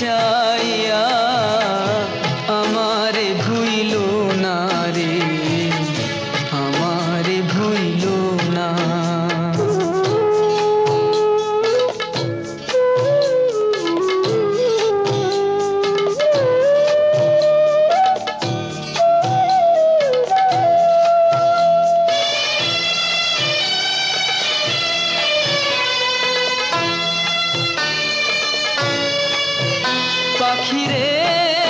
চল ver.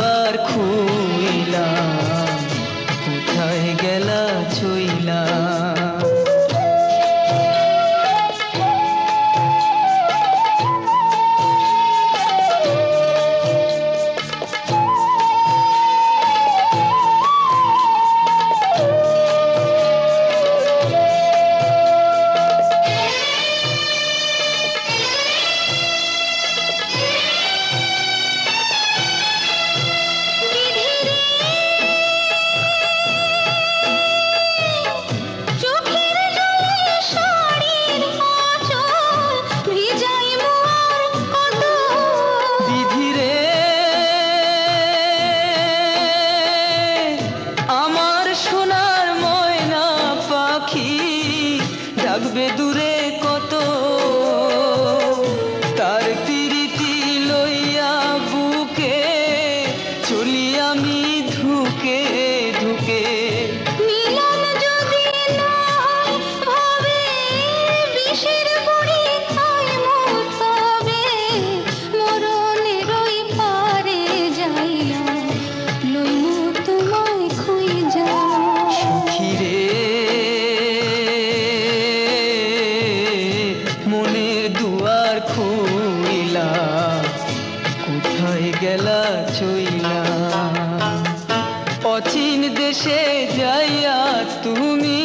চইলা অচিন দেশে যাইয়া তুমি